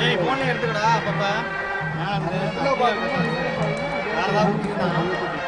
ஏய் போன் எடுத்துக்கடா பாப்பா. நான் Vai lá, Buquina.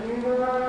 You.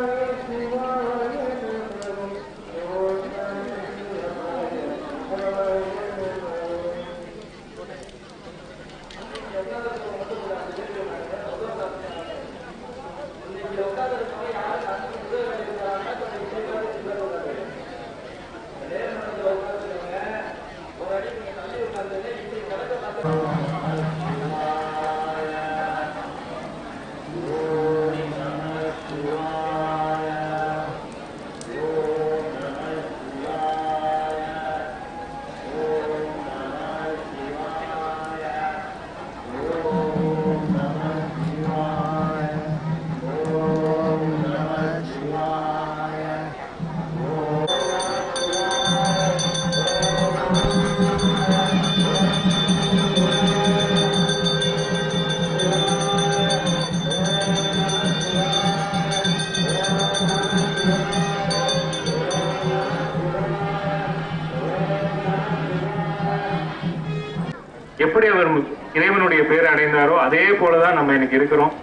எப்படி அவர் இறைவனுடைய பேரை அடைந்தாரோ அதே போலதான் நம்ம எனக்கு இருக்கிறோம்.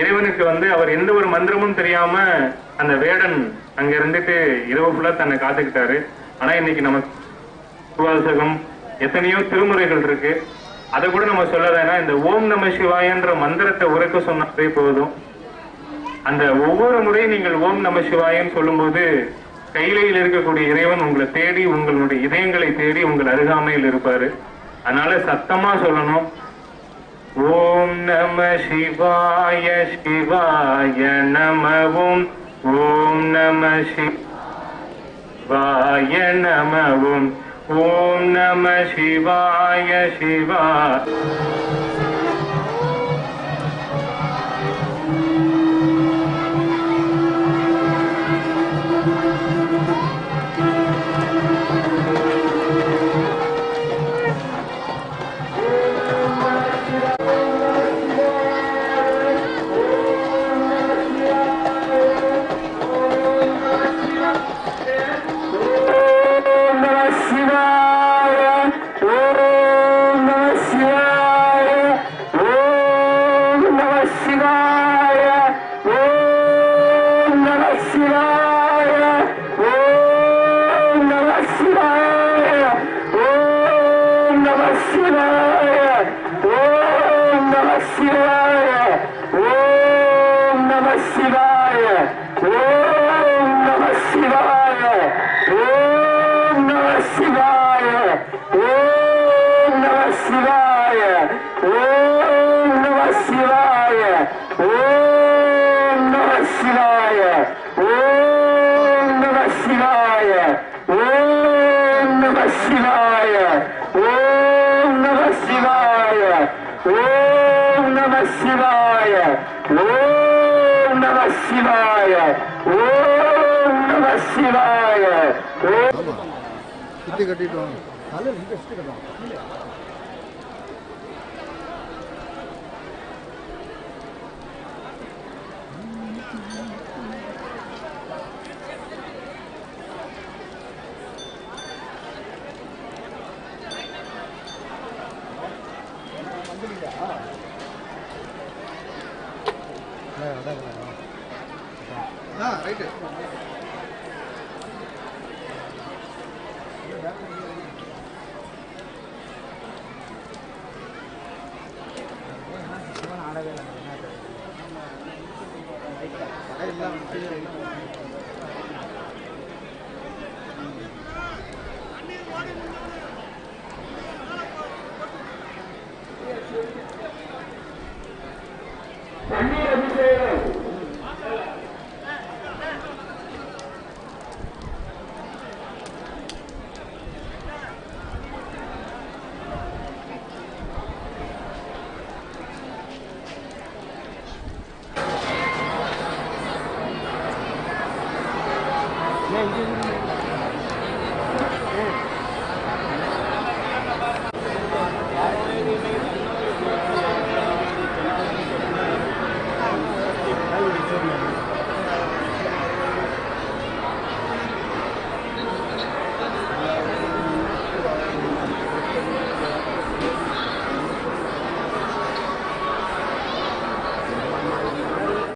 இறைவனுக்கு வந்து அவர் எந்த ஒரு மந்திரமும் தெரியாம அந்த வேடன் அங்க இருந்துட்டு இரவு ஃபுல்லா தன்னை காத்துக்கிட்டாரு. ஆனா இன்னைக்கு நம்ம சுவாசகம் எத்தனையோ திருமுறைகள் இருக்கு. அதை கூட நம்ம சொல்லலைன்னா இந்த ஓம் நம சிவாயன்ற மந்திரத்தை உரைக்க சொன்னாலே போதும். அந்த ஒவ்வொரு முறையும் நீங்கள் ஓம் நம சிவாயன்னு சொல்லும்போது கையிலையில் இருக்கக்கூடிய இறைவன் உங்களை தேடி உங்களுடைய இதயங்களை தேடி உங்கள் அருகாமையில் இருப்பாரு. அதனால சத்தமா சொல்லணும். ஓம் நம சிவாய சிவாய நமவும் ஓம் நம சிவாய நமவும் ஓம் நம சிவாய சிவா சிவாய. ஓம் நம சிவாய. ஓம் நம சிவாய. ஓம் நம சிவாய. ஓம் நம சிவாய. ஓம் நம சிவாய. ஓம் நம சிவாய. ஓம் நம சிவாய. ஓம் நம சிவாய. ஓம் ஆமா சுத்தி கட்டிட்டு வாங்க ஆ ரைட்டு